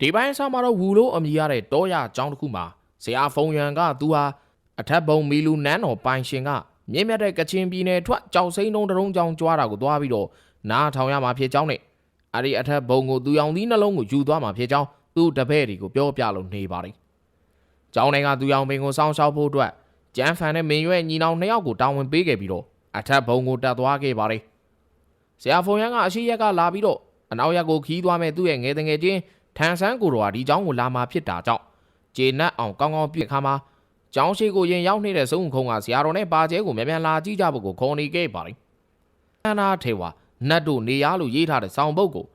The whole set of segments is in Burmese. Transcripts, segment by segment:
ဒီပိုင်းဆောင်မှာတော့ဝူလို့အမည်ရတဲ့တောရအကြောင်းတစ်ခုမှာဇေယျဖုံရန်ကသူဟာအထက်ဘုံမီလူနန်းတော်ပိုင်ရှင်ကမြင့်မြတ်တဲ့ကချင်ပြည်နယ်ထွက်ကြောက်စိမ့်တုံးတရုံးကြောင်ကြွားတာကိုသွားပြီးတော့နားထောင်ရမှာဖြစ်ကြောင်းနဲ့အဲ့ဒီအထက်ဘုံကိုသူရောင်သီးနှလုံးကိုယူသွားမှာဖြစ်ကြောင်းသူ့တပည့်တွေကိုပြောပြလို့နေပါတယ်။ကျောင်းထဲကသူရောင်ပင်ကိုစောင်းရှောက်ဖို့အတွက်ကျန်းဖန်နဲ့မင်းရွဲ့ညီနောင်နှစ်ယောက်ကိုတာဝန်ပေးခဲ့ပြီးတော့အထက်ဘုံကိုတက်သွားခဲ့ပါတယ်။ဇေယျဖုံရန်ကအရှိရက်ကလာပြီးတော့အနောက်ရက်ကိုခီးသွားမဲ့သူ့ရဲ့ငယ်တငယ်ချင်း ထန်ဆန်းကိုတော်ဟာဒီเจ้าကိုလာမှာဖြစ်တာကြောင့်ဂျေနတ်အောင်ကောင်းကောင်းပြစ်ခါမှာကျောင်းရှိကိုရင်ရောက်နေတဲ့စုံခုံကဆရာတော်နဲ့ပါကျဲကိုမြန်မြန်လာကြည့်ကြဖို့ကိုခေါ်နေခဲ့ပါတယ်။အနာထေဝါနတ်တို့နေရလို့ရေးထားတဲ့ဆောင်းပုတ်ကို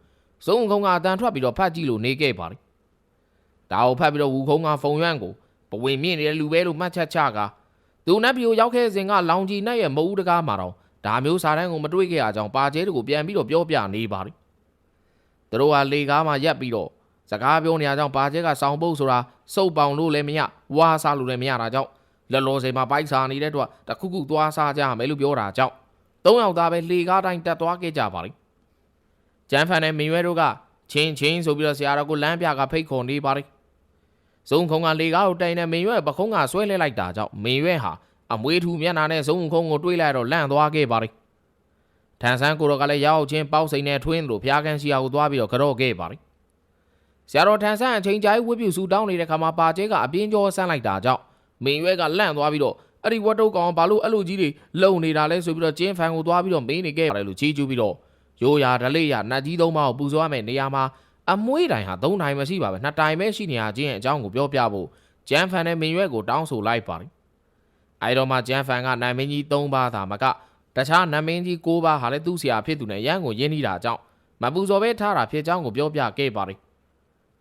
စုံခုံကအတန်ထွက်ပြီးတော့ဖတ်ကြည့်လို့နေခဲ့ပါတယ်။ဒါကိုဖတ်ပြီးတော့ဝူခုံကဖုံရွန့်ကိုပဝေမြင့်နေတဲ့လူပဲလို့မှတ်ချက်ချကသူနတ်ပြိုရောက်ခဲ့စဉ်ကလောင်ကြီးနဲ့ရဲ့မအူးတကားမှာတော့ဒါမျိုးစာတန်းကိုမတွေ့ခဲ့ရကြောင်းပါကျဲတို့ကိုပြန်ပြီးတော့ပြောပြနေပါတယ်။သူတို့ကလေကားမှာရက်ပြီးတော့ စကားပြောနေရကြောင်းပါကျဲကစောင်းပုတ်ဆိုတာစုပ်ပေါင်လို့လည်းမရဝါစားလို့လည်းမရတာကြောင့်လော်လော်စိမ်မှာပိုက်စားနေတဲ့အတွက်တခုခုသွားစားကြမယ်လို့ပြောတာကြောင့်သုံးယောက်သားပဲလေကားတိုင်းတက်သွားခဲ့ကြပါလိမ့်ကျန်းဖန်နဲ့မင်းရွဲတို့ကချင်းချင်းဆိုပြီးတော့ဆရာတော်ကိုလမ်းပြကဖိတ်ခေါ်နေပါလိမ့်စုံခုံကလေကားကိုတိုင်နဲ့မင်းရွဲပခုံးကဆွဲလဲလိုက်တာကြောင့်မင်းရွဲဟာအမွေးထူမျက်နှာနဲ့စုံခုံကိုတွေးလိုက်တော့လန့်သွားခဲ့ပါလိမ့်ထန်ဆန်းကိုတော့ကလည်းရောက်ချင်းပေါက်စိန်နဲ့ထွင်းလို့ဖျားခန်းစီယာကိုသွားပြီးတော့ကြော့ခဲ့ပါလိမ့် ဆရာတော်ထန်ဆန်းအချိန်ကြာဝတ်ပြုဆူတောင်းနေတဲ့ခါမှာပါကျဲကအပြင်းကြောဆန်းလိုက်တာကြောင့်မင်းရွဲကလန့်သွားပြီးတော့အဲ့ဒီဝတ်တုတ်ကောင်ဘာလို့အဲ့လိုကြီးတွေလုံနေတာလဲဆိုပြီးတော့ကျင်းဖန်ကိုသွားပြီးတော့မင်းနေခဲ့ပါတယ်လို့ကြီးကျူးပြီးတော့ရိုးရာဓလေ့ရနတ်ကြီးသုံးပါးကိုပူဇော်ရမယ့်နေရာမှာအမွှေးတိုင်ဟာသုံးတိုင်မရှိပါပဲနှစ်တိုင်ပဲရှိနေရခြင်းရဲ့အကြောင်းကိုပြောပြဖို့ကျန်းဖန်နဲ့မင်းရွဲကိုတောင်းဆိုလိုက်ပါတယ်အဲတော့မှကျန်းဖန်ကနိုင်မင်းကြီး၃ပါးသာမကတခြားနတ်မင်းကြီး၉ပါးဟာလည်းသူ့ဆရာဖြစ်သူနဲ့ရန်ကိုရင်းနှီးတာကြောင့်မပူဇော်ပဲထားတာဖြစ်ကြောင်းကိုပြောပြခဲ့ပါတယ်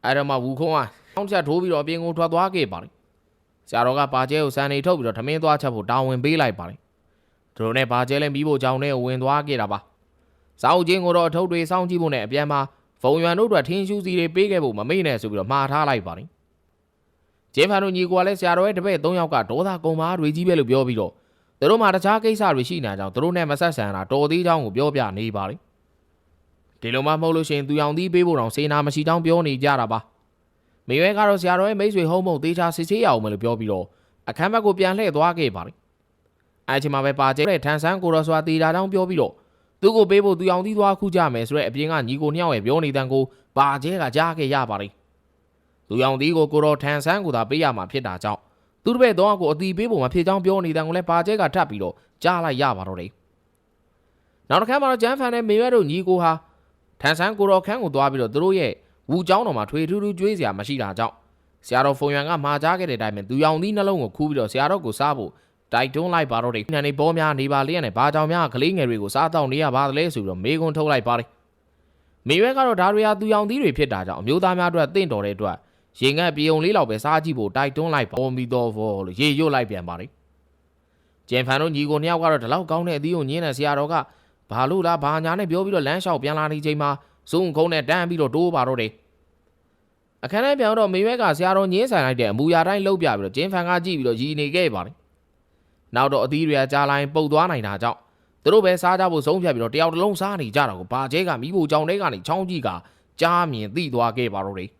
အဲ့တော့မှဝူခုံးကအောင်းချက်ထိုးပြီးတော့အပြင်ကိုထွက်သွားခဲ့ပါတယ်ဆရာတော်ကပါကျဲကိုစံနေထုတ်ပြီးတော့ထမင်းသွားချက်ဖို့တာဝန်ပေးလိုက်ပါတယ်သူတို့နဲ့ပါကျဲလည်းပြီးဖို့ကြောင်းနဲ့ဝင်သွားခဲ့တာပါစာအုပ်ချင်းကိုတော့အထုပ်တွေစောင့်ကြည့်ဖို့နဲ့အပြန်မှာဖုံရွံတို့အတွက်ထင်းရှူးစီတွေပေးခဲ့ဖို့မမေ့နဲ့ဆိုပြီးတော့မှားထားလိုက်ပါတယ်ကျင်းဖန်တို့ညီကိုကလည်းဆရာတော်ရဲ့တပည့်၃ယောက်ကဒေါသကုံမာတွေကြီးပဲလို့ပြောပြီးတော့သူတို့မှတခြားကိစ္စတွေရှိနေတာကြောင့်သူတို့နဲ့မဆက်ဆံတာတော်သေးကြောင်းကိုပြောပြနေပါတယ် ဒီလိုမှမဟုတ်လို့ရှိရင်သူရောင်သီးပေးဖို့တောင်စေနာမရှိတောင်းပြောနေကြတာပါမေရွဲကတော့ဆရာတော်ရဲ့မိတ်ဆွေဟုံးမုံသေးချာစစ်ဆေးရအောင်မလို့ပြောပြီးတော့အခန်းဘက်ကိုပြန်လှည့်သွားခဲ့ပါတယ်အဲချိန်မှာပဲပါကျဲတဲ့ထန်ဆန်းကိုရောစွာတေတာတောင်းပြောပြီးတော့သူ့ကိုပေးဖို့သူရောင်သီးသွားခုကြမယ်ဆိုတဲ့အပြင်ကညီကိုနှစ်ယောက်ရဲ့ပြောနေတန်ကိုပါကျဲကကြားခဲ့ရပါတယ်သူရောင်သီးကိုကိုရောထန်ဆန်းကိုသာပေးရမှာဖြစ်တာကြောင့်သူတို့ဘက်တော့ကိုအတီးပေးဖို့မဖြစ်ကြောင်းပြောနေတန်ကိုလည်းပါကျဲကထပ်ပြီးတော့ကြားလိုက်ရပါတော့တယ်နောက်တစ်ခါမှာတော့ကျန်းဖန်နဲ့မေရွဲတို့ညီကိုဟာ ထန်ဆန်းကိုတော်ခန်းကိုသွားပြီးတော့သူတို့ရဲ့ဝူเจ้าတော်မှာထွေထူးထူးကြွေးစရာမရှိတာကြောင့်ဆရာတော်ဖုံရန်ကမှာကြားခဲ့တဲ့အတိုင်းပဲသူရောင်သီးနှလုံးကိုခူးပြီးတော့ဆရာတော်ကိုစားဖို့တိုက်တွန်းလိုက်ပါတော့တယ်။ညနေပေါ်များနေပါလျက်နဲ့ဘာကြောင်များကလေးငယ်တွေကိုစားတော့နေရပါသလဲဆိုပြီးတော့မေကွန်းထုတ်လိုက်ပါတယ်။မေရွဲကတော့ဒါတွေဟာသူရောင်သီးတွေဖြစ်တာကြောင့်အမျိုးသားများအတွက်တင့်တော်တဲ့အတွက်ရေငတ်ပြေုံလေးလောက်ပဲစားကြည့်ဖို့တိုက်တွန်းလိုက်ပါ။မီတော်ဖော်လို့ရေရွတ်လိုက်ပြန်ပါတယ်။ကျန်ဖန်တို့ညီကိုနှစ်ယောက်ကတော့ဒီလောက်ကောင်းတဲ့အသီးကိုညင်းတဲ့ဆရာတော်က ဘာလို့လားဘာညာနဲ့ပြောပြီးတော့လမ်းလျှောက်ပြန်လာနေချိန်မှာစုံခုံးနဲ့တန်းပြီးတော့တိုးပါတော့တယ်အခန်းထဲပြောင်းတော့မေရွဲကဆရာတော်ညင်းဆိုင်လိုက်တဲ့အမူအရာတိုင်းလှုပ်ပြပြီးတော့ကျင်းဖန်ကကြည့်ပြီးတော့ရီနေခဲ့ပါတယ်နောက်တော့အသီးတွေကကြားလိုက်ပုတ်သွားနိုင်တာကြောင့်သူတို့ပဲစားကြဖို့ဆုံးဖြတ်ပြီးတော့တယောက်တစ်လုံးစားနေကြတာကိုဘာကျဲကမိဖို့ကြောင်ထဲကနေချောင်းကြည့်ကကြားမြင်သိသွားခဲ့ပါတော့တယ်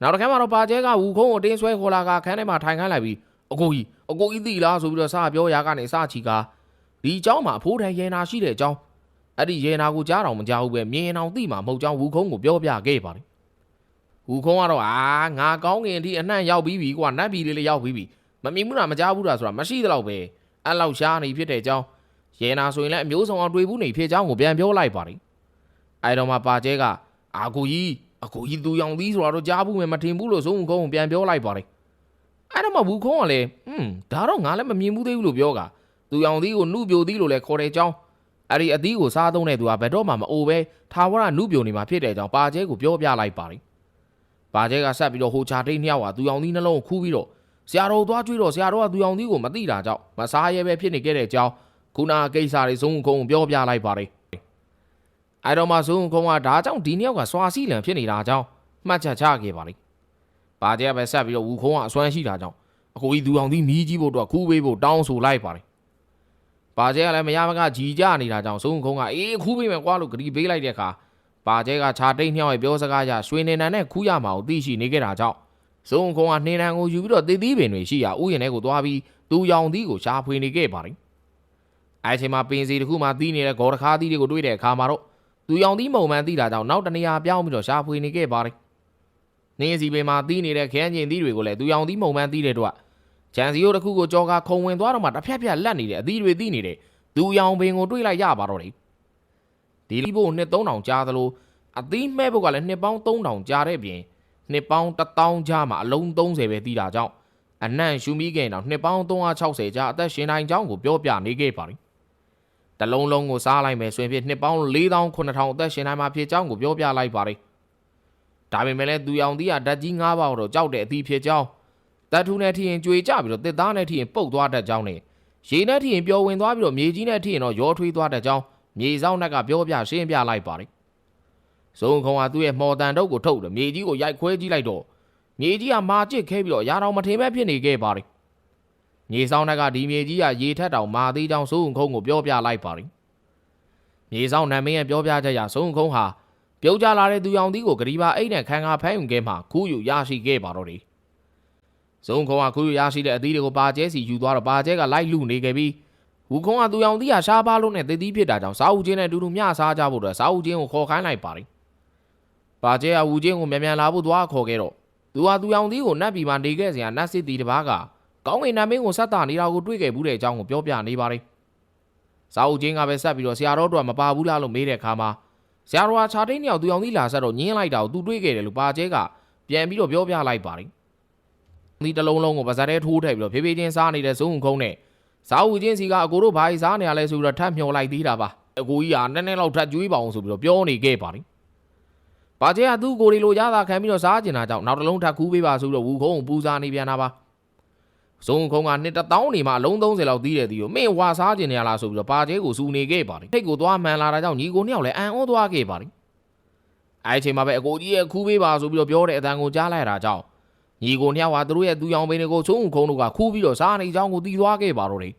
နောက်တစ်ခါမှတော့ဘာကျဲကဝူခုံးကိုတင်းဆွဲခေါ်လာကခန်းထဲမှာထိုင်ခိုင်းလိုက်ပြီးအကိုကြီးအကိုကြီးသိလားဆိုပြီးတော့စပြောရာကနေစချီက ဒီเจ้าမှာအဖိုးထိုင်ရဲနာရှိတဲ့အကြောင်း အဲ့ဒီရေနာကိုကြားတော်မကြားဘူးပဲမြင်အောင်သိမှာမဟုတ်ကြောင်းဝူခုံးကိုပြောပြခဲ့ပါတယ်ဝူခုံးကတော့အာငါကောင်းကင်အထိအနှံ့ရောက်ပြီးပြီကွာနတ်ပြည်လေးလေးရောက်ပြီးပြီမမြင်ဘူးလားမကြားဘူးလားဆိုတာမရှိသလောက်ပဲအဲ့လောက်ရှားနေဖြစ်တဲ့ကြောင်းရေနာဆိုရင်လည်းအမျိုးဆောင်အောင်တွေ့ဘူးနေဖြစ်ကြောင်းကိုပြန်ပြောလိုက်ပါတယ် အဲတော့မှပါကျဲကအာကိုကြီးအကိုကြီးသူရောင်သီးဆိုတာတော့ကြားဘူးမယ်မထင်ဘူးလို့စိုးကုန်းကိုပြန်ပြောလိုက်ပါတယ်အဲတော့မှဝူခုံးကလည်းဟွန်းဒါတော့ငါလည်းမမြင်ဘူးသေးဘူးလို့ပြောက သူရောင်သီးကိုနှုတ်ပြိုသီးလို့လည်းခေါ်တယ်ကြောင်းအဲ့ဒီအသီးကိုစားသုံးတဲ့သူကဘယ်တော့မှမအိုပဲထာဝရနှုတ်ပြိုနေမှာဖြစ်တဲ့အကြောင်းပါကျဲကိုပြောပြလိုက်ပါတယ်ပါကျဲကဆက်ပြီးတော့ဟိုချာတိတ်နှစ်ယောက်ကသူရောင်သီးနှလုံးကိုခူးပြီးတော့ဆရာတော်သွားကြွေးတော့ဆရာတော်ကသူရောင်သီးကိုမသိတာကြောင့်မစားရဲပဲဖြစ်နေခဲ့တဲ့အကြောင်းခုနကိစ္စတွေဆုံးခုံပြောပြလိုက်ပါတယ်အဲတော့မှဆုံးခုံကဒါကြောင့်ဒီနှစ်ယောက်ကစွာစီလံဖြစ်နေတာကြောင့်မှတ်ချက်ချခဲ့ပါလိမ့်ပါကျဲပဲဆက်ပြီးတော့ဝူခုံးကအစွမ်းရှိတာကြောင့်အကိုကြီးသူအောင်သီးမီးကြီးဖို့တော့ခူးပေးဖို့တောင်းဆိုလိုက်ပါတယ် ပါကျဲကလည်းမရမကကြီးကြနေတာကြောင့်ဆုံးခုံးကအေးခူးပေးမယ်ကွာလို့ဂရီပေးလိုက်တဲ့အခါပါကျဲကခြာတိတ်နှစ်ယောက်ရဲ့ပြောစကားကြရွှေနေနံနဲ့ခူးရမှာကိုသိရှိနေခဲ့တာကြောင့်ဆုံးခုံးကနှင်းတန်းကိုယူပြီးတော့တည်သီးပင်တွေရှိရာဥယျာဉ်ထဲကိုသွားပြီးသူရောင်သီးကိုရှာဖွေနေခဲ့ပါတယ်အဲအချိန်မှာပင်စီတစ်ခုမှသီးနေတဲ့ဂေါ်တခါသီးတွေကိုတွေ့တဲ့အခါမှာတော့သူရောင်သီးမုံမှန်သီးတာကြောင့်နောက်တနေရာပြောင်းပြီးတော့ရှာဖွေနေခဲ့ပါတယ်နှင်းစီပင်မှာသီးနေတဲ့ခရမ်းကျင်သီးတွေကိုလည်းသူရောင်သီးမုံမှန်သီးတဲ့တော့ ဂျန်စီယိုတစ်ခုကိုကြော်ကခုံဝင်သွားတော့မှတစ်ဖက်ဖက်လက်နေတဲ့အသီးတွေသီးနေတဲ့သူရောင်ပင်ကိုတွေ့လိုက်ရပါတော့တယ်ဒီလီဖို့နှစ်3000ကြားသလိုအသီးမဲ့ဖို့ကလည်းနှစ်ပေါင်း3000ကြားတဲ့ပြင်နှစ်ပေါင်း1000ကြားမှာအလုံး30ပဲသီးတာကြောင့်အနံ့ရှူမိခဲ့တော့နှစ်ပေါင်း360ကြားအသက်ရှင်နိုင်ကြောင်းကိုပြောပြနေခဲ့ပါတယ်တလုံးလုံးကိုစားလိုက်မယ်ဆိုရင်ဖြင့်နှစ်ပေါင်း4000 9000အသက်ရှင်နိုင်မှာဖြစ်ကြောင်းကိုပြောပြလိုက်ပါတယ်ဒါပေမဲ့လည်းသူရောင်သီးကဓာတ်ကြီး၅ပေါက်တော့ကြောက်တဲ့အသီးဖြစ်ကြောင်း တပ်ထူးနဲ့ထီရင်ကြွေကြပြီးတော့တစ်သားနဲ့ထီရင်ပုတ်သွားတတ်ကြောင်းနဲ့ရေနဲ့ထီရင်ပျော်ဝင်သွားပြီးတော့မြေကြီးနဲ့ထီရင်တော့ရောထွေးသွားတတ်ကြောင်းမြေဆောင်နှက်ကပြောပြရှင်းပြလိုက်ပါတယ်ဇုံခုံကသူ့ရဲ့မော်တန်တုပ်ကိုထုတ်တယ်မြေကြီးကိုရိုက်ခွဲကြည့်လိုက်တော့မြေကြီးကမာကျစ်ခဲပြီးတော့ရာတော်မထင်ပဲဖြစ်နေခဲ့ပါတယ်မြေဆောင်နှက်ကဒီမြေကြီးကရေထက်တောင်မာသေးကြောင်းဇုံခုံကိုပြောပြလိုက်ပါတယ်မြေဆောင်နံမင်းရဲ့ပြောပြချက်အရဇုံခုံဟာပြုတ်ကြလာတဲ့သူရောင်သီးကိုဂရီပါအိတ်နဲ့ခံကားဖမ်းယူခဲ့မှခူးယူရရှိခဲ့ပါတော့တယ် ဇုံခုံကခူးယူရရှိတဲ့အသီးတွေကိုပါကျဲစီယူသွားတော့ပါကျဲကလိုက်လူနေခဲ့ပြီးဝူခုံကသူရောင်သီးဟာရှားပါလို့နဲ့တည်သီးဖြစ်တာကြောင့်စာအုပ်ချင်းနဲ့အတူတူမျှစားကြဖို့အတွက်စာအုပ်ချင်းကိုခေါ်ခိုင်းလိုက်ပါတယ်ပါကျဲကဝူချင်းကိုမြန်မြန်လာဖို့သွားခေါ်ခဲ့တော့သူဟာသူရောင်သီးကိုနတ်ပြည်မှာနေခဲ့စဉ်ကနတ်စစ်တီတစ်ပါးကကောင်းကင်နတ်မင်းကိုဆက်တာနေတာကိုတွေ့ခဲ့ဘူးတဲ့အကြောင်းကိုပြောပြနေပါတယ်စာအုပ်ချင်းကပဲဆက်ပြီးတော့ဆရာတော်တို့ကမပါဘူးလားလို့မေးတဲ့အခါမှာဆရာတော်ဟာခြာတိတ်နှစ်ယောက်သူအောင်သီးလာဆက်တော့ညင်းလိုက်တာကိုသူတွေးခဲ့တယ်လို့ပါကျဲကပြန်ပြီးတော့ပြောပြလိုက်ပါတယ်။ ဒီတလုံးလုံးကိုပါဇက်ထဲထိုးထည့်ပြီးတော့ဖြည်းဖြည်းချင်းစားနေတဲ့ဇုံခုံနဲ့စားဦးချင်းစီကအကိုတို့ဘာကြီးစားနေရလဲဆိုပြီးတော့ထပ်မျောလိုက်သေးတာပါ။အကိုကြီးဟာနည်းနည်းလောက်ထပ်ကျွေးပါအောင်ဆိုပြီးတော့ပြောနေခဲ့ပါတယ်။ပါကျဲကသူ့ကိုယ်လေးလိုရတာခံပြီးတော့စားကျင်တာကြောင့်နောက်တစ်လုံးထပ်ခူးပေးပါဆိုပြီးတော့ဝူခုံကိုပူစားနေပြန်တာပါ။ဇုံခုံကနှစ်တောင်းနေမှအလုံး30လောက်သီးတယ်ဒီကိုမင်းဝါစားကျင်နေရလားဆိုပြီးတော့ပါကျဲကိုစူနေခဲ့ပါတယ်။ထိတ်ကိုသွားမှန်လာတာကြောင့်ညီကိုနှစ်ယောက်လည်းအံ့ဩသွားခဲ့ပါတယ်။အဲအချိန်မှာပဲအကိုကြီးရဲ့ခူးပေးပါဆိုပြီးတော့ပြောတဲ့အတန်ကိုကြားလိုက်ရတာကြောင့် ညီကိုနှစ်ယောက်ဟာသူတို့ရဲ့သူရောင်ပင်တွေကိုချုံခုံတို့ကခူးပြီးတော့စားနေကြောင်းကိုတီးသွားခဲ့ပါတော့တယ်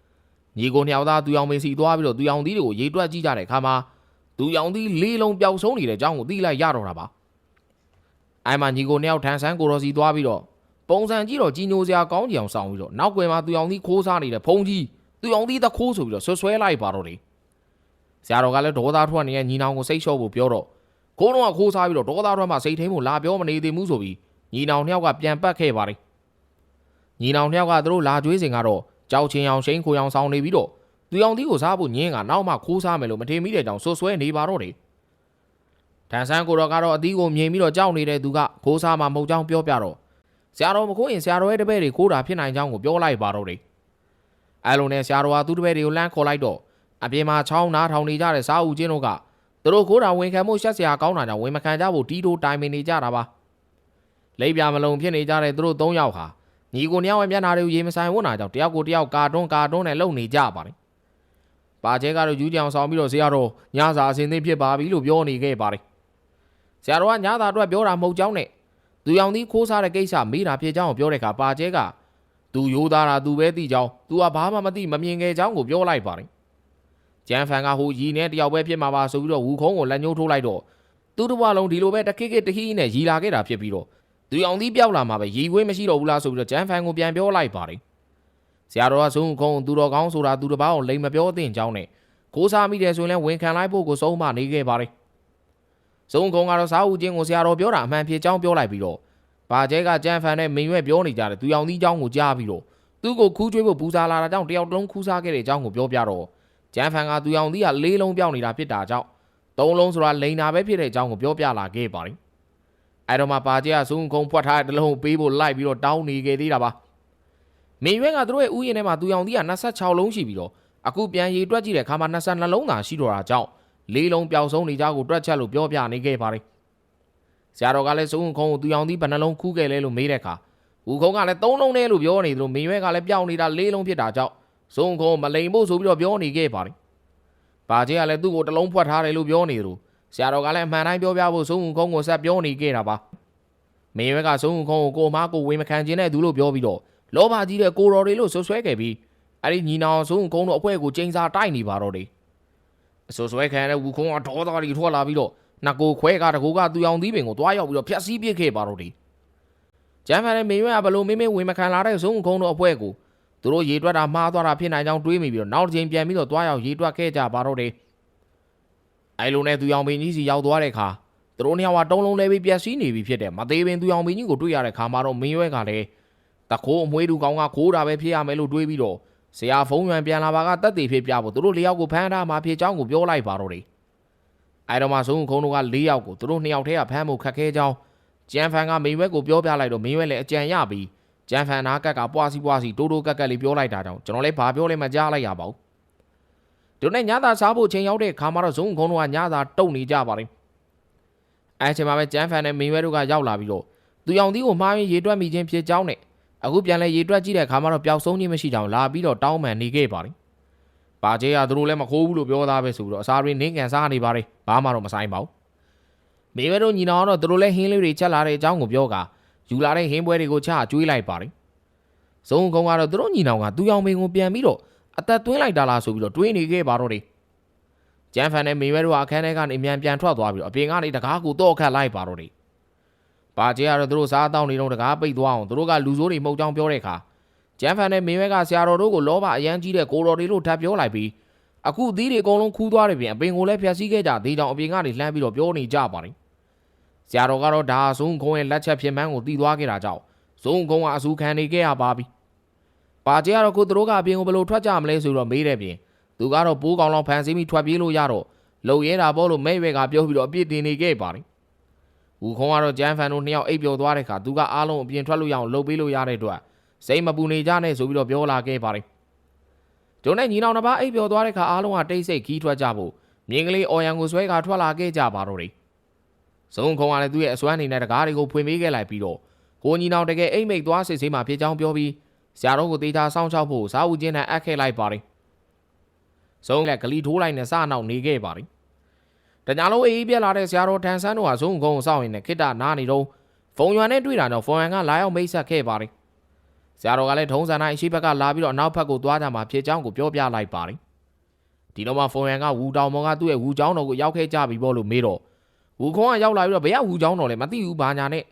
။ညီကိုနှစ်ယောက်သားသူရောင်ပင်စီသွားပြီးတော့သူရောင်သီးတွေကိုရေတွက်ကြည့်ကြတဲ့အခါမှာသူရောင်သီးလေးလုံးပျောက်ဆုံးနေတဲ့အကြောင်းကိုသိလိုက်ရတော့တာပါ။အဲမှာညီကိုနှစ်ယောက်ထန်ဆန်းကိုရောစီသွားပြီးတော့ပုံစံကြည့်တော့ကြီးညိုစရာကောင်းကြအောင်ဆောင်ပြီးတော့နောက်ကွယ်မှာသူရောင်သီးခိုးစားနေတဲ့ဖုံကြီးသူရောင်သီးတခိုးဆိုပြီးတော့ဆွဆွဲလိုက်ပါတော့တယ်။ဆရာတော်ကလည်းဒေါသထွက်နေတဲ့ညီနောင်ကိုစိတ်လျှော့ဖို့ပြောတော့ခိုးတော့ခိုးစားပြီးတော့ဒေါသထွက်မှစိတ်ထိန်ဖို့လာပြောမနေသေးဘူးဆိုပြီး ညီနောင်နှစ်ယောက်ကပြန်ပတ်ခဲ့ပါတယ်။ညီနောင်နှစ်ယောက်ကသူတို့လာကြွေးစဉ်ကတော့ကြောက်ချင်းအောင်ရှိန်ခိုအောင်ဆောင်နေပြီးတော့သူရောင်သီးကိုစားဖို့ညင်းကနောက်မှခိုးစားမယ်လို့မထင်မိတဲ့ကြောင့်ဆွဆွဲနေပါတော့တယ်။တန်ဆန်းကိုတော့ကတော့အသီးကိုမြင်ပြီးတော့ကြောက်နေတဲ့သူကခိုးစားမှမဟုတ်ကြောင်းပြောပြတော့ဆရာတော်မခိုးရင်ဆရာတော်ရဲ့တပည့်တွေခိုးတာဖြစ်နိုင်ကြောင်းကိုပြောလိုက်ပါတော့တယ်။အဲလိုနဲ့ဆရာတော်ကသူ့တပည့်တွေကိုလှမ်းခေါ်လိုက်တော့အပြင်မှာချောင်းနားထောင်နေကြတဲ့စားဦးချင်းတို့ကသူတို့ခိုးတာဝင်ခံမှုရှက်စရာကောင်းတာကြောင့်ဝင်မခံကြဖို့တီးတိုးတိုင်ပင်နေကြတာပါ။ လိပ်ပြမလုံးဖြစ်နေကြတဲ့သူတို့၃ယောက်ဟာညီကိုနှစ်ယောက်ရဲ့မျက်နှာတွေကိုရေမဆိုင်ဝတ်နာကြောင့်တယောက်ကိုတယောက်ကာတွန်းကာတွန်းနဲ့လုံနေကြပါတယ်။ပါကျဲကတော့ယူကြောင်ဆောင်ပြီးတော့ဆရာတော်ညစာအစင်းသိဖြစ်ပါပြီလို့ပြောနေခဲ့ပါတယ်။ဆရာတော်ကညစာအတွက်ပြောတာမဟုတ်ကြောင်းနဲ့သူရောင်သီးခိုးစားတဲ့ကိစ္စမေးတာဖြစ်ကြောင်းကိုပြောတဲ့အခါပါကျဲကသူရိုးသားတာသူပဲသိကြောင်းသူကဘာမှမသိမမြင်ခဲ့ကြောင်းကိုပြောလိုက်ပါတယ်။ကျန်းဖန်ကဟိုရီနဲ့တယောက်ပဲဖြစ်မှာပါဆိုပြီးတော့ဝူခုံးကိုလက်ညှိုးထိုးလိုက်တော့သူတစ်ဘွားလုံးဒီလိုပဲတခိခိတဟီနဲ့ရီလာခဲ့တာဖြစ်ပြီးတော့ လူအောင်သီးပြောက်လာမှာပဲရည်ဝေးမရှိတော့ဘူးလားဆိုပြီးတော့ဂျန်ဖန်ကိုပြန်ပြောလိုက်ပါတယ်ဆရာတော်ကဆုံးခုံသူတော်ကောင်းဆိုတာသူတစ်ပါးကိုလိမ်မပြောသင့်ကြောင်းနဲ့ကိုးစားမိတယ်ဆိုရင်လည်းဝန်ခံလိုက်ဖို့ကိုဆုံးမနေခဲ့ပါတယ်ဆုံးခုံကတော့စာအုပ်ချင်းကိုဆရာတော်ပြောတာအမှန်ဖြစ်ကြောင်းပြောလိုက်ပြီးတော့ပါကျဲကဂျန်ဖန်နဲ့မင်ရွက်ပြောနေကြတယ်သူအောင်သီးကြောင်းကိုကြားပြီးတော့သူ့ကိုခူးကျွေးဖို့ပူဇာလာတာကြောင့်တယောက်တုံးခူးစားခဲ့တဲ့အကြောင်းကိုပြောပြတော့ဂျန်ဖန်ကသူအောင်သီးကလေးလုံးပြောင်းနေတာဖြစ်တာကြောင့်သုံးလုံးဆိုတာလိန်တာပဲဖြစ်တဲ့အကြောင်းကိုပြောပြလာခဲ့ပါတယ် အဲ့တော့မှပါကျကဇုံခုံဖွက်ထားတဲ့တလုံးပေးဖို့လိုက်ပြီးတော့တောင်းနေခဲ့သေးတာပါမင်းရွက်ကသူတို့ရဲ့ဥယျာဉ်ထဲမှာသူရောင်သီးက26လုံးရှိပြီးတော့အခုပြန်ရေတွက်ကြည့်တဲ့အခါမှာ22လုံးသာရှိတော့တာကြောင့်လေးလုံးပျောက်ဆုံးနေကြကိုတွက်ချက်လို့ပြောပြနေခဲ့ပါတယ်ဆရာတော်ကလည်းဇုံခုံကိုသူရောင်သီးဘယ်နှလုံးခူးခဲ့လဲလို့မေးတဲ့အခါဦးခုံကလည်း3လုံးနဲ့လို့ပြောနေသလိုမင်းရွက်ကလည်းပျောက်နေတာလေးလုံးဖြစ်တာကြောင့်ဇုံခုံမလိန်ဖို့ဆိုပြီးတော့ပြောနေခဲ့ပါတယ်ပါကျကလည်းသူ့ကိုတလုံးဖွက်ထားတယ်လို့ပြောနေသလို ဆရာတော်ကလည်းအမှန်တိုင်းပြောပြဖို့ဇုံခုံကိုဆက်ပြောနေခဲ့တာပါမင်းရွက်ကဇုံခုံကိုကိုမားကိုဝေမခံခြင်းနဲ့သူလို့ပြောပြီးတော့လောဘကြီးတဲ့ကိုတော်တွေလို့ဆွဆွဲခဲ့ပြီးအဲ့ဒီညီနောင်ဇုံခုံတို့အဖွဲကိုကျင်းစာတိုက်နေပါတော့တယ်အဆိုဆွဲခံတဲ့ဝူခုံကဒေါသတွေထွက်လာပြီးတော့နှကိုခွဲကတကူကသူအောင်သီးပင်ကိုတွားရောက်ပြီးတော့ဖျက်ဆီးပစ်ခဲ့ပါတော့တယ်ကျမ်းဖန်တဲ့မင်းရွက်ကဘလို့မင်းမင်းဝေမခံလာတဲ့ဇုံခုံတို့အဖွဲကိုသူတို့ရေတွက်တာမှားသွားတာဖြစ်နိုင်ကြောင်းတွေးမိပြီးတော့နောက်တစ်ချိန်ပြန်ပြီးတော့တွားရောက်ရေတွက်ခဲ့ကြပါတော့တယ် အဲလိုနဲ့သူအောင်ပင်ကြီးစီရောက်သွားတဲ့အခါသူတို့နှစ်ယောက်ကတုံးလုံးလဲပြီးပျက်စီးနေပြီဖြစ်တယ်မသေးပင်သူအောင်ပင်ကြီးကိုတွေ့ရတဲ့အခါမှာတော့မင်းရွက်ကလည်းတခိုးအမွှေးတူကောင်ကခိုးတာပဲဖြစ်ရမယ်လို့တွေးပြီးတော့ဆရာဖုံးရွံပြန်လာပါကတက်သေးဖြစ်ပြဖို့သူတို့လေးယောက်ကိုဖမ်းထားမှဖြစ်ကြောင်းကိုပြောလိုက်ပါတော့တယ်အဲတော့မှဇုံခုံတို့က၄ယောက်ကိုသူတို့နှစ်ယောက်တည်းကဖမ်းဖို့ခက်ခဲကြောင်းကျန်ဖန်ကမင်းရွက်ကိုပြောပြလိုက်တော့မင်းရွက်လည်းအကြံရပြီးကျန်ဖန်နာကက်ကပွားစီပွားစီတိုးတိုးကက်ကက်လေးပြောလိုက်တာကြောင့်ကျွန်တော်လည်းဘာပြောလဲမကြားလိုက်ရပါဘူး တို့နဲ့ညသာစားဖို့ချိန်ရောက်တဲ့ခါမှာတော့ဇုံခုံတို့ကညသာတုတ်နေကြပါလိမ့်အဲချိန်မှာပဲကျန်ဖန်နဲ့မင်းရွက်တို့ကရောက်လာပြီးတော့သူရောင်သီးကိုမှားရင်ရေတွက်မိခြင်းဖြစ်ကြောင်းနဲ့အခုပြန်လဲရေတွက်ကြည့်တဲ့အခါမှာတော့ပျောက်ဆုံးခြင်းမရှိကြောင်းလာပြီးတော့တောင်းပန်နေခဲ့ပါလိမ့်ပါကျေးကသူတို့လည်းမခိုးဘူးလို့ပြောသားပဲဆိုပြီးတော့အစာရင်းနင်းကန်စားနေပါလေဘာမှတော့မဆိုင်ပါဘူးမေဝဲတို့ညီနောင်ကတော့သူတို့လည်းဟင်းလေးတွေချက်လာတဲ့အကြောင်းကိုပြောကယူလာတဲ့ဟင်းပွဲတွေကိုချကျွေးလိုက်ပါတယ်ဇုံကုန်းကတော့သူတို့ညီနောင်ကသူရောင်မင်းကိုပြန်ပြီးတော့ အသက်သွင်းလိုက်တာလားဆိုပြီးတော့တွေးနေခဲ့ပါတော့တယ်ကျန်ဖန်နဲ့မေဝဲတို့ကအခန်းထဲကနေမြန်ပြန်ထွက်သွားပြီးတော့အပြင်ကနေတကားကိုတော့ခတ်လိုက်ပါတော့တယ်ပါကျေကတော့သူတို့စားတောင်းနေတော့တကားပိတ်သွားအောင်သူတို့ကလူဆိုးတွေမှုတ်ကြောင်းပြောတဲ့အခါကျန်ဖန်နဲ့မေဝဲကဆရာတော်တို့ကိုလောဘအရန်ကြီးတဲ့ကိုတော်တွေလို့ထပ်ပြောလိုက်ပြီးအခုသီးတွေအကုန်လုံးခူးသွားတယ်ပြင်အပင်ကိုလည်းဖျက်ဆီးခဲ့ကြသေးကြောင်အပြင်ကနေလှမ်းပြီးတော့ပြောနေကြပါတယ်ဆရာတော်ကတော့ဒါဇုံကုန်းရဲ့လက်ချက်ဖြစ်မှန်းကိုသိသွားခဲ့တာကြောင့်ဇုံကုန်းကအဆူခံနေခဲ့ရပါပြီ ပါကျေကတော့ခုသူတို့ကအပြင်ကိုဘယ်လိုထွက်ကြမလဲဆိုတော့မေးတယ်ပြင်သူကတော့ပိုးကောင်လောက်ဖန်ဆင်းပြီးထွက်ပြေးလို့ရတော့လုံရဲတာပေါ့လို့မဲ့ရွက်ကပြောပြီးတော့အပြစ်တင်နေခဲ့ပါတယ်ဝူခုံးကတော့ကျန်းဖန်တို့နှစ်ယောက်အိပ်ပျော်သွားတဲ့အခါသူကအားလုံးအပြင်ထွက်လို့ရအောင်လှုပ်ပေးလို့ရတဲ့အတွက်စိတ်မပူနေကြနဲ့ဆိုပြီးတော့ပြောလာခဲ့ပါတယ်။တို့နဲ့ညီနောင်တစ်ပါးအိပ်ပျော်သွားတဲ့အခါအားလုံးကတိတ်ဆိတ်ခီးထွက်ကြဖို့မြင်းကလေးအော်ရန်ကိုဆွဲကထွက်လာခဲ့ကြပါတော့တယ်။ဇုံခုံကလည်းသူ့ရဲ့အစွမ်းအနေနဲ့တကားတွေကိုဖွင့်ပေးခဲ့လိုက်ပြီးတော့ကိုညီနောင်တကယ်အိမ်မိတ်သွားစစ်ဆေးမှဖြစ်ကြောင်းပြောပြီး ဆရာတော်ကိုတေချာစောင့်ရှောက်ဖို့စားဦးချင်းနဲ့အပ်ခဲ့လိုက်ပါတယ်။ဇုံလည်းဂလီထိုးလိုက်နဲ့စနောက်နေခဲ့ပါတယ်။တညာလုံးအေးပြက်လာတဲ့ဆရာတော်ထန်ဆန်းတို့ဟာဇုံခုံကိုစောင့်ရင်းနဲ့ခိတ္တနားနေတော့ဖုံရွာနဲ့တွေ့တာတော့ဖုံရန်ကလာရောက်မိတ်ဆက်ခဲ့ပါတယ်။ဆရာတော်ကလည်းထုံးစံတိုင်းအရှိဘက်ကလာပြီးတော့အနောက်ဘက်ကိုသွားကြမှာဖြစ်ကြောင်းကိုပြောပြလိုက်ပါတယ်။ဒီတော့မှဖုံရန်ကဝူတောင်မောင်ကသူ့ရဲ့ဝူချောင်းတော်ကိုရောက်ခဲ့ကြပြီပေါ့လို့မေးတော့ဝူခွန်ကရောက်လာပြီးတော့ဘယ်ကဝူချောင်းတော်လဲမသိဘူးဘာညာနဲ့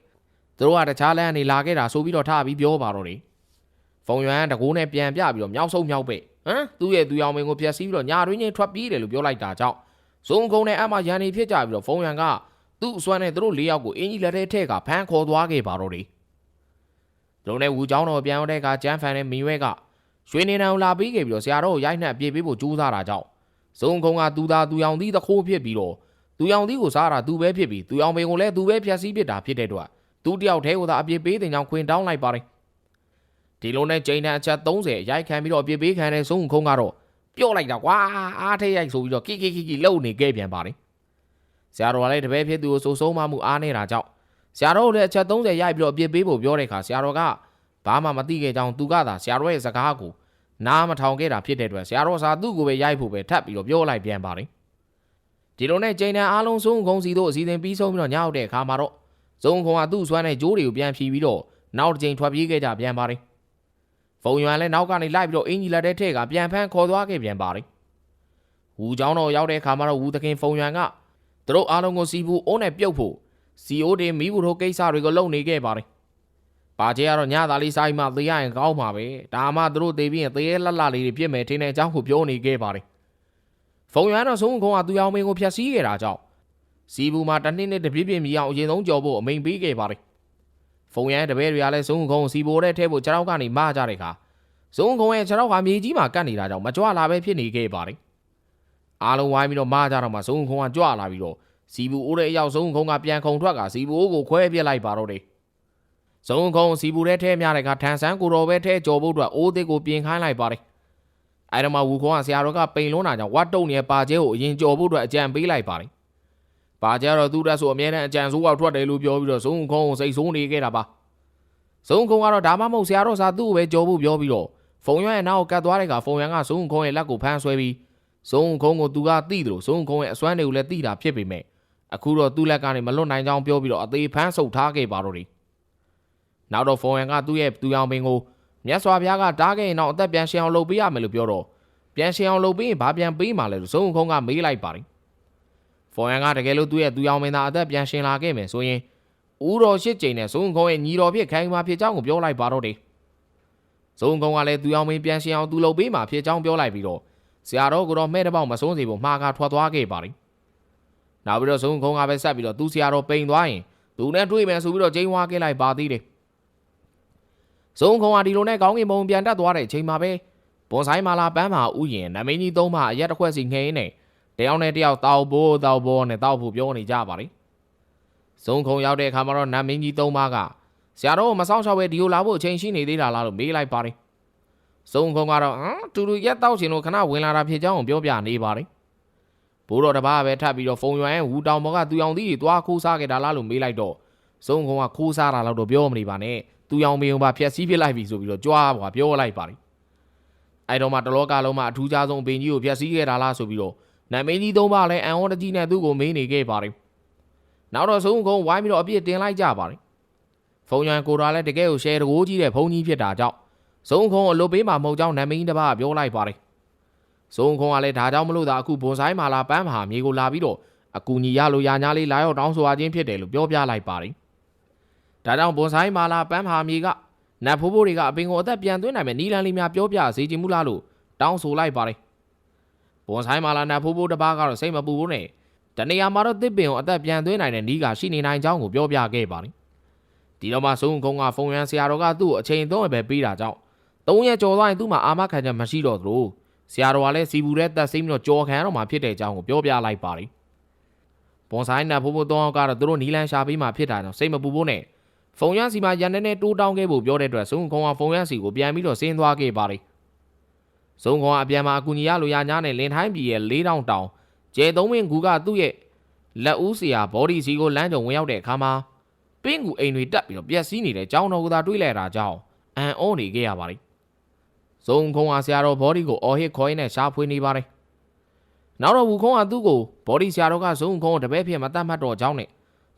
သူတို့ကတခြားလမ်းကနေလာခဲ့တာဆိုပြီးတော့ထားပြီးပြောပါတော့တယ်။ ဖုံရန်တကိုးနဲ့ပြန်ပြပြီးတော့မြောက်ဆုံးမြောက်ပဲဟမ်သူ့ရဲ့သူရောင်မင်းကိုဖျက်ဆီးပြီးတော့ညာတွင်းချင်းထွက်ပြေးတယ်လို့ပြောလိုက်တာကြောင့်ဇုံကုန်းနဲ့အမှရန်နေဖြစ်ကြပြီးတော့ဖုံရန်ကသူ့အစွမ်းနဲ့သူတို့၄ယောက်ကိုအင်ကြီးလက်ထဲထည့်ကဖမ်းခေါ်သွားခဲ့ပါတော့တယ်။တို့နဲ့ဝူချောင်းတော်ပြန်ရောက်တဲ့အခါကျန်းဖန်နဲ့မင်းရွဲကရွှေနေတန်းလာပြီးခဲ့ပြီးတော့ဆရာတော်ကိုရိုက်နှက်ပြေးပေးဖို့ကြိုးစားတာကြောင့်ဇုံကုန်းကသူသားသူရောင်သီးသခိုးဖြစ်ပြီးတော့သူရောင်သီးကိုစားတာသူပဲဖြစ်ပြီးသူရောင်ပင်ကိုလည်းသူပဲဖျက်ဆီးပစ်တာဖြစ်တဲ့အတွက်သူတယောက်တည်းကိုသာအပြစ်ပေးတဲ့ကြောင့်ခွင်တောင်းလိုက်ပါတယ် ဒီလိုနဲ့ကျိန်တန်အချက်30ရိုက်ခံပြီးတော့အပြစ်ပေးခံတဲ့ဇုံကုန်းကတော့ပြော့လိုက်တာကွာအားထိတ်ရိုက်ဆိုပြီးတော့ကိကိကိကိလှုပ်နေခဲ့ပြန်ပါတယ်ဆရာတော်ကလည်းတပည့်ဖြစ်သူကိုစိုးစိုးမှမှုအားနေတာကြောင့်ဆရာတော်ကလည်းအချက်30ရိုက်ပြီးတော့အပြစ်ပေးဖို့ပြောတဲ့အခါဆရာတော်ကဘာမှမသိခဲ့ကြောင်းသူကသာဆရာတော်ရဲ့စကားကိုနားမထောင်ခဲ့တာဖြစ်တဲ့အတွက်ဆရာတော်စာသူ့ကိုပဲရိုက်ဖို့ပဲထပ်ပြီးတော့ပြောလိုက်ပြန်ပါတယ်ဒီလိုနဲ့ကျိန်တန်အားလုံးဆုံးခုံစီတို့အစီအစဉ်ပြီးဆုံးပြီးတော့ညောက်တဲ့အခါမှာတော့ဇုံခုံကသူ့ဆွမ်းတဲ့ကြိုးတွေကိုပြန်ဖြီပြီးတော့နောက်တစ်ချိန်ထွက်ပြေးခဲ့ကြပြန်ပါတယ် ဖုံရွံလည်းနောက်ကနေလိုက်ပြီးတော့အင်ကြီးလက်ထဲထည့်ကပြန်ဖမ်းခေါ်သွားခဲ့ပြန်ပါတယ်။ဝူချောင်းတော်ရောက်တဲ့အခါမှာတော့ဝူသခင်ဖုံရွံကသူတို့အားလုံးကိုစီဘူးအိုးနဲ့ပြုတ်ဖို့စီအိုးတွေမိဘူးတို့ကိစ္စတွေကိုလုပ်နေခဲ့ပါတယ်။ပါချေကတော့ညသားလေးစာအိမ်မှာသေရရင်ကောင်းမှာပဲ။ဒါမှသူတို့သေပြီးရင်သေရလှလှလေးတွေပြစ်မယ်ထင်တဲ့အကြောင်းကိုပြောနေခဲ့ပါတယ်။ဖုံရွံတော့ဆုံးခုံးကသူရောင်မင်းကိုဖျက်ဆီးခဲ့တာကြောင့်စီဘူးမှာတနှစ်နဲ့တပြည့်ပြည့်မြည်အောင်အရင်ဆုံးကြော်ဖို့အမိန်ပေးခဲ့ပါတယ်။ ဖုံရွမ်းတပည့်တွေကလည်းဆုံးကုန်းစီဘိုတဲ့ထဲဖို့ခြေထောက်ကနေမကြတဲ့အခါဆုံးကုန်းရဲ့ခြေထောက်ကမြေကြီးမှာကတ်နေတာကြောင့်မကြွလာပဲဖြစ်နေခဲ့ပါတယ်။အားလုံးဝိုင်းပြီးတော့မားကြတော့မှဇုံခုံကကြွလာပြီးတော့စီဘူးအိုးတဲ့အရောက်ဇုံခုံကပြန်ခုံထွက်ကစီဘူးအိုးကိုခွဲပြစ်လိုက်ပါတော့တယ်ဇုံခုံစီဘူးထဲထဲများတဲ့ကထန်ဆန်းကိုတော်ပဲထဲကြော်ဖို့အတွက်အိုးသစ်ကိုပြင်ခိုင်းလိုက်ပါတယ်အဲ့တော့မှဝူခုံကဆရာတော်ကပိန်လုံးတာကြောင့်ဝတ်တုံနေတဲ့ပါကျဲကိုအရင်ကြော်ဖို့အတွက်အကြံပေးလိုက်ပါတယ် ပါကျဲတော့သူ့တက်ဆိုအမြဲတမ်းအကြံဆိုးကထွက်တယ်လို့ပြောပြီးတော့ဇုံခုံကိုစိတ်ဆိုးနေခဲ့တာပါဇုံခုံကတော့ဒါမှမဟုတ်ဆရာတော်စာသူ့ကိုပဲကြော်ဖို့ပြောပြီးတော့ဖုံရွက်ရဲ့နောက်ကတ်သွားတဲ့ကဖုံရန်ကဇုံခုံရဲ့လက်ကိုဖမ်းဆွဲပြီးဇုံခုံကိုသူကတိတယ်လို့ဇုံခုံရဲ့အစွမ်းတွေကိုလည်းတိတာဖြစ်ပေမဲ့အခုတော့သူ့လက်ကနေမလွတ်နိုင်ကြောင်းပြောပြီးတော့အသေးဖမ်းဆုပ်ထားခဲ့ပါတော့တယ်။နောက်တော့ဖုံရန်ကသူ့ရဲ့သူရောင်ပင်ကိုမြတ်စွာဘုရားကတားခဲ့ရင်တော့အသက်ပြန်ရှင်အောင်လုပ်ပေးရမယ်လို့ပြောတော့ပြန်ရှင်အောင်လုပ်ပေးရင်ဘာပြန်ပေးမှလဲလို့ဇုံခုံကမေးလိုက်ပါတယ်။ ဖုံရန်ကတကယ်လို့သူ့ရဲ့သူရောင်ပင်သာအသက်ပြန်ရှင်လာခဲ့မယ်ဆိုရင်ဦးတော်ရှစ်ကြိမ်နဲ့ဇုံခုံရဲ့ညီတော်ဖြစ်ခိုင်မာဖြစ်ကြောင်းကိုပြောလိုက်ပါတော့တယ်။ဇုံခုံကလည်းသူရောင်ပင်ပြန်ရှင်အောင်သူလုပ်ပေးမှဖြစ်ကြောင်းပြောလိုက်ပြီးတော့ဆရာတော်ကတော့မဲ့တစ်ပေါက်မဆုံးစီဖို့မှားကားထွက်သွားခဲ့ပါတယ်။နောက်ပြီးတော့ဇုံခုံကပဲဆက်ပြီးတော့သူဆရာတော်ပိန်သွားရင်သူနဲ့တွေ့မယ်ဆိုပြီးတော့ကျင်းဝါခဲ့လိုက်ပါသေးတယ်။ဇုံခုံကဒီလိုနဲ့ကောင်းကင်ဘုံပြန်တက်သွားတဲ့အချိန်မှာပဲဘွန်ဆိုင်မာလာပန်းမှာဥယျင်နမင်းကြီးသုံးပါအရက်တစ်ခွက်စီငိန်းနေ တယောက်နဲ့တယောက်တောက်ဖို့တောက်ဖို့နဲ့တောက်ဖို့ပြောနေကြပါတယ်။ဇုံခုံရောက်တဲ့အခါမှာတော့နမင်းကြီးသုံးပါကဆရာတော်ကိုမဆောင်ရှောက်ပဲဒီကိုလာဖို့အချိန်ရှိနေသေးတာလားလို့မေးလိုက်ပါတယ်။စုံခုံကတော့ဟမ်တူတူရက်တောက်ချင်လို့ခဏဝင်လာတာဖြစ်ကြောင်းကိုပြောပြနေပါတယ်။ဘိုးတော်တစ်ပါးပဲထပ်ပြီးတော့ဖုံရွယ်ရဲ့ဝူတောင်ဘောကသူရောင်သီးတွေသွားခိုးစားခဲ့တာလားလို့မေးလိုက်တော့စုံခုံကခိုးစားတာလို့တော့ပြောမနေပါနဲ့။သူရောင်မေုံပါဖြက်စီးပြစ်လိုက်ပြီဆိုပြီးတော့ကြွားပွားပြောလိုက်ပါတယ်။အဲ့တော့မှတလောကလုံးမှာအထူးခြားဆုံးအပင်ကြီးကိုဖြက်စီးခဲ့တာလားဆိုပြီးတော့ နတ်မင်းကြီးသုံးပါလည်းအန်ဟောတကြီးနဲ့သူ့ကိုမေးနေခဲ့ပါတယ်။နောက်တော့စုံခုံဝိုင်းပြီးတော့အပြစ်တင်လိုက်ကြပါတယ်။ဖုံရွယ်ကိုတော်လည်းတကယ်ကိုရှယ်တကိုးကြီးတဲ့ဖုံကြီးဖြစ်တာကြောင့်ဇုံခုံအလုပ်ပေးမှာမဟုတ်ကြောင်းနာမည်တစ်ပါးပြောလိုက်ပါတယ်။ဇုံခုံကလည်းဒါကြောင့်မလို့သာအခုဘွန်ဆိုင်မာလာပန်းမဟာမြေကိုလာပြီးတော့အကူညီရလို့ရညာလေးလာရောက်တောင်းဆိုအားချင်းဖြစ်တယ်လို့ပြောပြလိုက်ပါတယ်။ဒါကြောင့်ဘွန်ဆိုင်မာလာပန်းမဟာမြေကနတ်ဖိုးဖိုးတွေကအပင်ကိုအသက်ပြန်သွင်းနိုင်မယ်နီလန်လေးများပြောပြစေချင်မှုလားလို့တောင်းဆိုလိုက်ပါတယ်။ ဘွန်ဆိုင်မာလာနတ်ဖိုးဖိုးတစ်ပါးကတော့စိတ်မပူဘူးနဲ့တနေရာမှာတော့တစ်ပင်ကိုအသက်ပြန်သွင်းနိုင်တဲ့နီးကရှိနေနိုင်ကြောင်းကိုပြောပြခဲ့ပါတယ်။ဒီတော့မှဇုံခုံကဖုန်ရန်ဆရာတော်ကသူ့ကိုအချိန်သုံးပဲပေးတာကြောင့်သုံးရက်ကြော်သွားရင်သူ့မှာအာမခံချက်မရှိတော့သလိုဆရာတော်ကလည်းစီဘူးတဲ့တက်စိမ့်ပြီးတော့ကြော်ခံရတော့မှဖြစ်တဲ့အကြောင်းကိုပြောပြလိုက်ပါတယ်။ဘွန်ဆိုင်နဲ့ဖိုးဖိုးသုံးအောင်ကတော့သူတို့နီလန်ရှာပေးမှဖြစ်တာကြောင့်စိတ်မပူဖို့နဲ့ဖုံရန်စီမှာရန်နေနဲ့တိုးတောင်းခဲ့ဖို့ပြောတဲ့အတွက်ဇုံခုံကဖုံရန်စီကိုပြန်ပြီးတော့ဆင်းသွားခဲ့ပါတယ်။ ဇုံခုံကအပြန်မှာအကူညီရလိုရညာနဲ့လင်ထိုင်းပြည်ရဲ့၄တောင်တောင်ကျဲသုံးဝင်းကူကသူ့ရဲ့လက်ဦးဆရာဘော်ဒီစီကိုလမ်းကြုံဝင်ရောက်တဲ့အခါမှာပင်းကူအိမ်တွေတက်ပြီးတော့ပြက်စီးနေတဲ့ကြောင်းတော်ကသာတွေးလိုက်တာကြောင့်အန်အောနေခဲ့ရပါတယ်။ဇုံခုံအားဆရာတော်ဘော်ဒီကိုအော်ဟစ်ခေါ်ရင်းနဲ့ရှာဖွေနေပါတယ်။နောက်တော့ဝူခုံးကသူ့ကိုဘော်ဒီဆရာတော်ကဇုံခုံးကိုတပည့်ဖြစ်မတတ်မှတ်တော့ကြောင်းနဲ့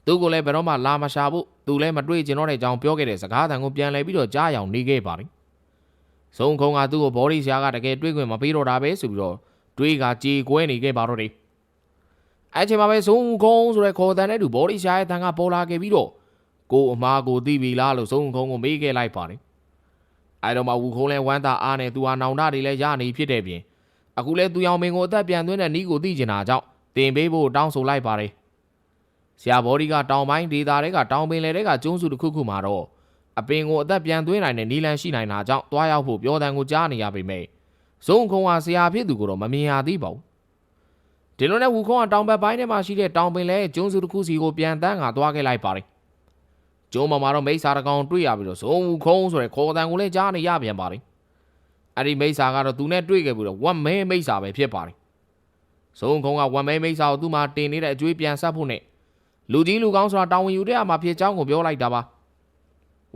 သူ့ကိုလည်းဘယ်တော့မှလာမရှာဖို့သူလည်းမတွေ့ကျင်တော့တဲ့ကြောင်းပြောခဲ့တဲ့စကားသံကိုပြန်လှည့်ပြီးတော့ကြားရောင်နေခဲ့ပါတယ်။ ဇုံခုံးကသူ့ကိုဘော်ဒီဆရာကတကယ်တွေးခွင့်မပေးတော့တာပဲဆိုပြီးတော့တွေးကကြေကွဲနေခဲ့ပါတော့တယ်။အဲ့ချိန်မှာပဲဇုံခုံးဆိုတဲ့ခေါ်တန်တဲ့သူဘော်ဒီဆရာရဲ့တန်ကပေါ်လာခဲ့ပြီးတော့ကိုအမားကိုသိပြီလားလို့ဇုံခုံးကိုမေးခဲ့လိုက်ပါတယ်။အဲတော့မှဝူခုံးလဲဝမ်းသာအားနဲ့သူဟာနောင်တတွေလည်းရနေဖြစ်တဲ့ပြင်အခုလဲသူရောင်မင်းကိုအသက်ပြန်သွင်းတဲ့နီးကိုသိကျင်တာကြောင့်တင်ပေးဖို့တောင်းဆိုလိုက်ပါတယ်။ဆရာဘော်ဒီကတောင်ပိုင်းဒေသတွေကတောင်ပင်လယ်တွေကကျုံးစုတစ်ခုခုမှာတော့ အပင်ကိုအသက်ပြန်သွင်းနိုင်တဲ့နီလန်ရှိနိုင်တာကြောင့်တွားရောက်ဖို့ပြောတန်ကိုကြားနေရပေမဲ့ဇုံခုံဟာဆရာဖြစ်သူကိုတော့မမြင်ရသေးပါဘူး။ဒီလိုနဲ့ဝူခုံးကတောင်ဘက်ပိုင်းထဲမှာရှိတဲ့တောင်ပင်လယ်ရဲ့ကျုံးစုတစ်ခုစီကိုပြန်တန်းကသွားခဲ့လိုက်ပါတယ်။ကျုံးပေါ်မှာတော့မိစ္ဆာတကောင်တွေ့ရပြီးတော့ဇုံဝူခုံးဆိုတဲ့ခေါ်တန်ကိုလည်းကြားနေရပြန်ပါတယ်။အဲ့ဒီမိစ္ဆာကတော့သူနဲ့တွေ့ခဲ့ပြီးတော့ဝတ်မဲမိစ္ဆာပဲဖြစ်ပါတယ်။ဇုံခုံးကဝတ်မဲမိစ္ဆာကိုသူ့မှာတင်နေတဲ့အကျွေးပြန်ဆက်ဖို့နဲ့လူကြီးလူကောင်းဆိုတာတောင်းဝင်ယူတဲ့အမှာဖြစ်ကြောင်းကိုပြောလိုက်တာပါ။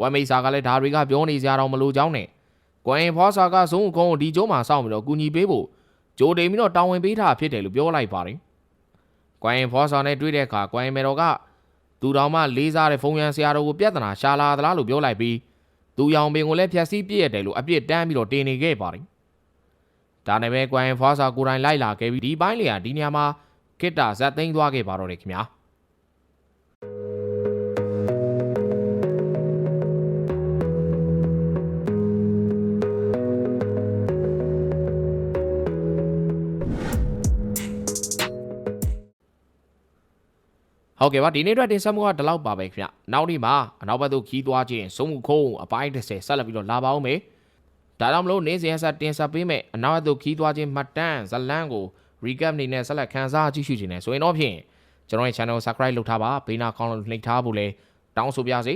ဝတ်မိစ္ဆာကလည်းဒါတွေကပြောနေကြတော့မလို့ကြောင်းနဲ့ကွမ်ဖောဆာကဇုံခုံးကိုဒီကျုံးမှာစောင့်ပြီးတော့ကူညီပေးဖို့ဂျိုတိန်ပြီးတော့တောင်းဝင်ပေးထားဖြစ်တယ်လို့ပြောလိုက်ပါတယ်။ကွမ်ဖောဆာနဲ့တွေ့တဲ့အခါကွမ်မေတော်ကသူတော်မှလေးစားတဲ့ဖုန်ရန်ဆရာတော်ကိုပြဿနာရှာလာသလားလို့ပြောလိုက်ပြီးသူရောင်ပင်ကိုလည်းဖြက်စီးပြည့်ရတယ်လို့အပြစ်တန်းပြီးတော့တင်နေခဲ့ပါတယ်။ဒါနဲ့ပဲကွမ်ဖောဆာကိုယ်တိုင်လိုက်လာခဲ့ပြီးဒီပိုင်းလေဟာဒီနေရာမှာခိတ္တဇက်သိမ်းသွားခဲ့ပါတော့တယ်ခင်ဗျာ။ ဟုတ်ကဲ့ပါဒီနေ့အတွက်တင်ဆက်မှုကဒီလောက်ပါပဲခင်ဗျနောက်နေ့မှာအနောက်ဘက်သို့ခီးသွားခြင်းစုံမှုခုံးအပိုင်း30ဆက်လက်ပြီးတော့လာပါဦးမယ်ဒါကြောင့်မလို့နေ့စဉ်ဆက်တင်ဆက်ပေးမယ်အနောက်ဘက်သို့ခီးသွားခြင်းမှတ်တမ်းဇလန်းကို recap အနေနဲ့ဆက်လက်ခန်းစားကြည့်ရှုခြင်းနဲ့ဆိုရင်တော့ဖြင့်ကျွန်တော်ရဲ့ channel subscribe လုပ်ထားပါဘေးနာကောင်းလို့နှိပ်ထားဖို့လဲတောင်းဆိုပါရစေ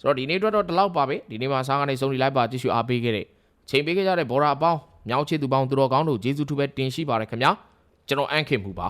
ဆိုတော့ဒီနေ့အတွက်တော့ဒီလောက်ပါပဲဒီနေ့မှာစားကနေစုံဒီလိုက်ပါကြည့်ရှုအားပေးခဲ့တဲ့ချိန်ပေးခဲ့ကြတဲ့ဘော်ရာအပေါင်းမြောက်ချစ်သူပေါင်းသူတော်ကောင်းတို့ကျေးဇူးထူးပဲတင်ရှိပါရခင်ဗျာကျွန်တော်အန်ခင်မှုပါ